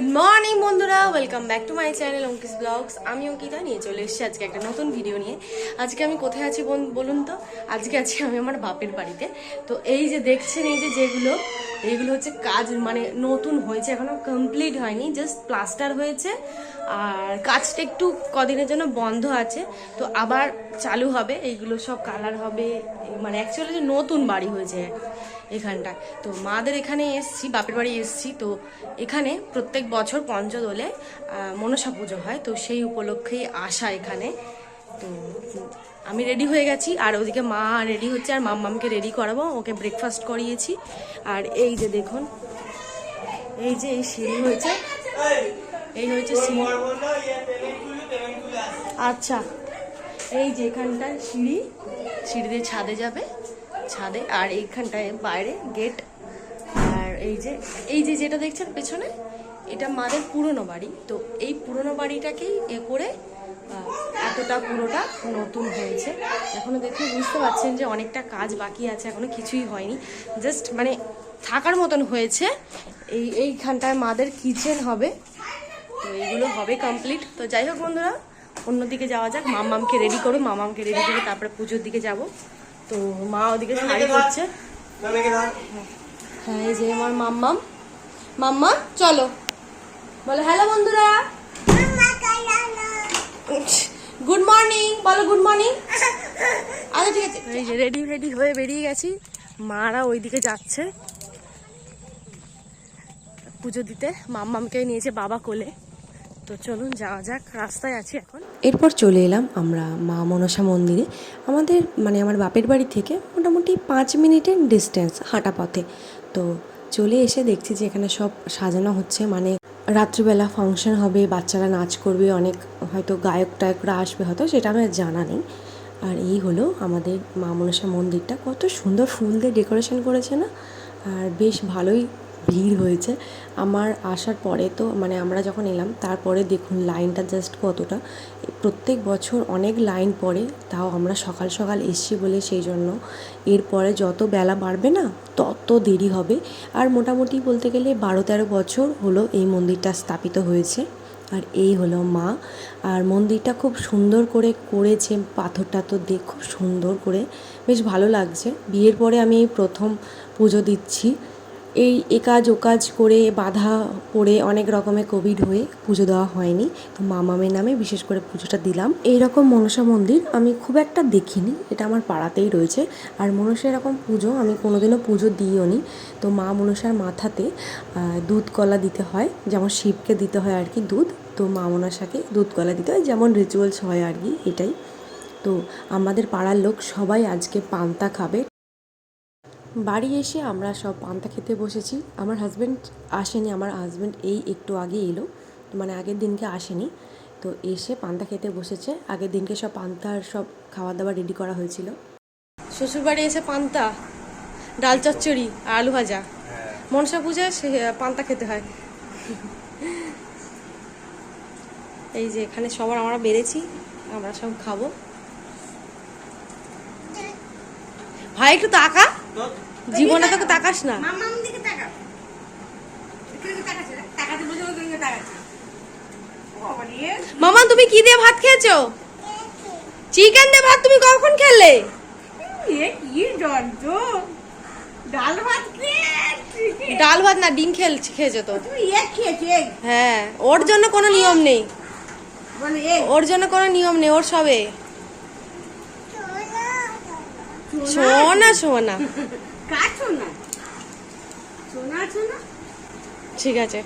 Good morning বন্ধুরা। Welcome back to my channel Ankis vlogs আমি অঙ্কিতা, নিয়ে চলে এসেছি আজকে একটা নতুন ভিডিও নিয়ে। আজকে আমি কোথায় আছি বল- বলুন তো? আজকে আছি আমি আমার বাপের বাড়িতে। তো এই যে দেখছেন, এই যে যেগুলো এইগুলো হচ্ছে কাজ মানে নতুন হয়েছে, এখনও কমপ্লিট হয়নি জাস্ট প্লাস্টার হয়েছে। আর কাজটা একটু কদিনের জন্য বন্ধ আছে, তো আবার চালু হবে, এইগুলো সব কালার হবে। মানে অ্যাকচুয়ালি যে নতুন বাড়ি হয়েছে এখানটায়। তো মাদের এখানে এসছি, বাপের বাড়ি এসছি, তো এখানে প্রত্যেক বছর পঞ্চদোলে মনসা পুজো হয়, তো সেই উপলক্ষেই আসা এখানে। তো আমি রেডি হয়ে গেছি। আর ওদিকে মা রেডি হচ্ছে, আর মাম্মামকে রেডি করাবো। ওকে ব্রেকফাস্ট করিয়েছি। আর এই যে দেখুন, এই যে এই সিঁড়ি হয়েছে। এই হয়েছে সিঁড়ি। আচ্ছা এই যে এখানটায় সিঁড়ি সিঁড়ি দিয়ে ছাদে যাবে। ছাদে, আর এইখানটায় বাইরে গেট আর এই যে এই যে যেটা দেখছেন পেছনে, এটা মাদের পুরনো বাড়ি। তো এই পুরনো বাড়িটাকেই এ করে এতটা পুরোটা নতুন হয়েছে। এখনও দেখে বুঝতে পারছেন যে অনেকটা কাজ বাকি আছে এখনও কিছুই হয়নি। জাস্ট মানে থাকার মতন হয়েছে। এই এইখানটায় মাদের কিচেন হবে। তো এইগুলো হবে কমপ্লিট তো যাই হোক বন্ধুরা অন্যদিকে যাওয়া যাক। মামামকে রেডি করো মামামকে রেডি করে তারপরে পুজোর দিকে যাব। তো মা ওদিকে শাড়ি করছে হ্যাঁ এই যে আমার মাম্মাম। মাম্মা চলো। বলো হ্যালো বন্ধুরা। গুড মর্নিং বলো গুড মর্নিং আচ্ছা ঠিক আছে। এই যে রেডি রেডি হয়ে বেরিয়ে গেছি। মারা ওইদিকে যাচ্ছে। পুজো দিতে। মাম্মামকে নিয়েছে বাবা কোলে। তো চলুন যাওয়া যাক। রাস্তায় আছি এখন। এরপর চলে এলাম আমরা মা মনসা মন্দিরে। আমাদের মানে আমার বাপের বাড়ি থেকে মোটামুটি পাঁচ মিনিটের ডিস্টেন্স হাঁটা পথে। তো চলে এসে দেখছি যে এখানে সব সাজানো হচ্ছে। মানে রাত্রিবেলা ফাংশন হবে, বাচ্চারা নাচ করবে, অনেক হয়তো গায়ক টায়করা আসবে, হয়তো সেটা আমার জানা নেই। আর এই হলো আমাদের মা মনসা মন্দিরটা। কত সুন্দর ফুল দিয়ে ডেকোরেশন করেছে না? আর বেশ ভালোই ভিড় হয়েছে। আমার আসার পরে তো মানে আমরা যখন এলাম, তারপরে দেখুন লাইনটা জাস্ট কতটা। প্রত্যেক বছর অনেক লাইন পড়ে, তাও আমরা সকাল সকাল এসছি বলে সেই জন্য। এরপরে যত বেলা বাড়বে না, তত দেরি হবে। আর মোটামুটি বলতে গেলে বারো তেরো বছর হলো এই মন্দিরটা স্থাপিত হয়েছে। আর এই হলো মা। আর মন্দিরটা খুব সুন্দর করে করেছে পাথর টাথর দেখ খুব সুন্দর করে। বেশ ভালো লাগছে। বিয়ের পরে আমি প্রথম পুজো দিচ্ছি। এই একাজ ওকাজ করে বাধা পড়ে অনেক রকমের কোভিড হয়ে পুজো দেওয়া হয়নি। তো মামামের নামে বিশেষ করে পুজোটা দিলাম। এই রকম মনসা মন্দির আমি খুব একটা দেখিনি, এটা আমার পাড়াতেই রয়েছে। আর মনসা এরকম পুজো আমি কোনোদিনও পুজো দিইও নি তো মা মনসার মাথাতে দুধ কলা দিতে হয়, যেমন শিবকে দিতে হয় আর কি দুধ। তো মা মনসাকে দুধ কলা দিতে হয়, যেমন রিচুয়ালস হয় আর কি, এটাই। তো আমাদের পাড়ার লোক সবাই আজকে পান্তা খাবে বাড়ি এসে আমরা সব পান্তা খেতে বসেছি। আমার হাজব্যান্ড আসেনি, আমার হাজব্যান্ড এই একটু আগে এলো। মানে আগের দিনকে আসেনি। তো এসে পান্তা খেতে বসেছে। আগের দিনকে সব পান্তার সব খাওয়া দাওয়া রেডি করা হয়েছিল। শ্বশুরবাড়ি এসে পান্তা, ডাল চচ্চড়ি আর আলু ভাজা। মনসা পূজায় সে, পান্তা খেতে হয়। এই যে এখানে সবার আমরা বেড়েছি, আমরা সব খাব। ভাই, একটু তাকা। জীবনে তোকে তাকাস না। রে। মামা তুমি কি দিয়ে ভাত খেয়েছো? চিকেন দিয়ে ভাত তুমি কখন খেলে? কি জর্জ। ডাল ভাত ডাল ভাত না ডিম খেল খেয়েছো তো। হ্যাঁ ওর জন্য কোনো নিয়ম নেই। ওর জন্য কোনো নিয়ম নেই ওর সবে। সোনা সোনা। শোনা শোনা শোনা ঠিক আছে।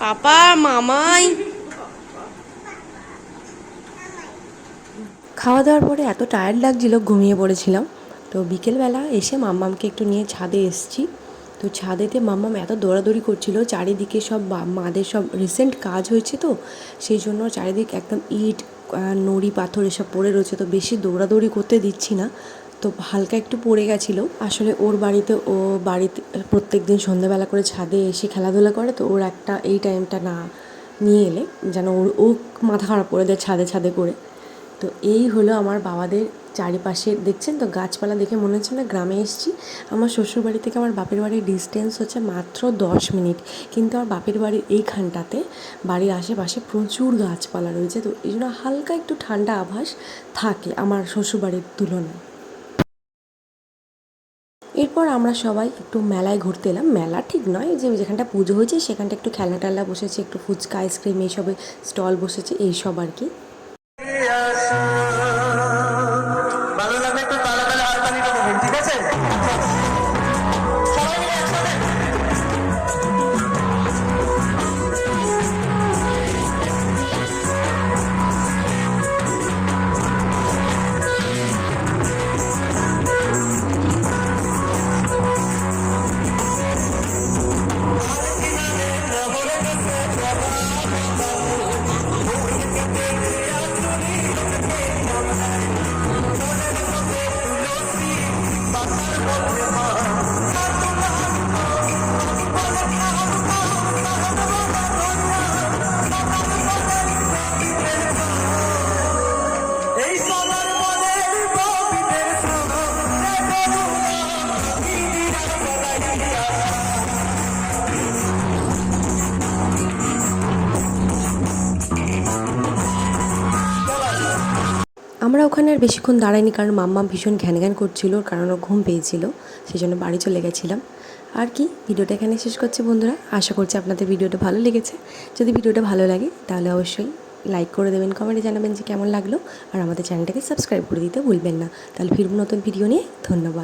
পাপা মামাই। খাওয়া দাওয়ার পরে এত টায়ার্ড লাগছিল ঘুমিয়ে পড়েছিলাম। তো বিকেলবেলা এসে মাম্মামকে একটু নিয়ে ছাদে এসেছি। তো ছাদেতে মাম্মাম এত দৌড়াদৌড়ি করছিল, চারিদিকে সব মাদের সব রিসেন্ট কাজ হয়েছে তো, সেই জন্য চারিদিক একদম ইট নুড়ি পাথর এসব পড়ে রয়েছে তো বেশি দৌড়াদৌড়ি করতে দিচ্ছি না। তো হালকা একটু পড়ে গেছিল, আসলে ওর বাড়িতে ও বাড়িতে প্রত্যেক দিন সন্ধ্যাবেলা করে ছাদে এসে খেলাধুলা করে তো ওর একটা এই টাইমটা না, নিয়ে এলে যেন ওর ও মাথা খারাপ করে দেয় ছাদে ছাদে করে। তো এই হলো আমার বাবাদের চারিপাশে। দেখছেন তো? গাছপালা দেখে মনে হচ্ছে না গ্রামে এসেছি। আমার শ্বশুরবাড়ি থেকে আমার বাপের বাড়ির ডিস্টেন্স হচ্ছে মাত্র দশ মিনিট। কিন্তু আমার বাপের বাড়ির এইখানটাতে, বাড়ির আশেপাশে প্রচুর গাছপালা রয়েছে। তো এই জন্য হালকা একটু ঠান্ডা আভাস থাকে আমার শ্বশুরবাড়ির তুলনায়। এরপর আমরা সবাই একটু মেলায় ঘুরতে এলাম। মেলা ঠিক নয়, যে যেখানটা পুজো হয়েছে সেখানটা একটু খেলনা টেলনা বসেছে, একটু ফুচকা আইসক্রিম এইসবের স্টল বসেছে, এইসব আর কি। তালে হাততালিটা আমরা ওখানে আর বেশিক্ষণ দাঁড়াইনি কারণ মাম্মা ভীষণ ঘ্যান ঘ্যান করছিল, কারণ ও ঘুম পেয়েছিল সেই জন্য বাড়ি চলে গেছিলাম। আর কি, ভিডিওটা এখানে শেষ করছি বন্ধুরা। আশা করছি আপনাদের ভিডিওটা ভালো লেগেছে। যদি ভিডিওটা ভালো লাগে, তাহলে অবশ্যই লাইক করে দেবেন, কমেন্টে জানাবেন যে কেমন লাগল। আর আমাদের চ্যানেলটাকে সাবস্ক্রাইব করে দিতে ভুলবেন না। তাহলে ফিরব নতুন ভিডিও নিয়ে। ধন্যবাদ।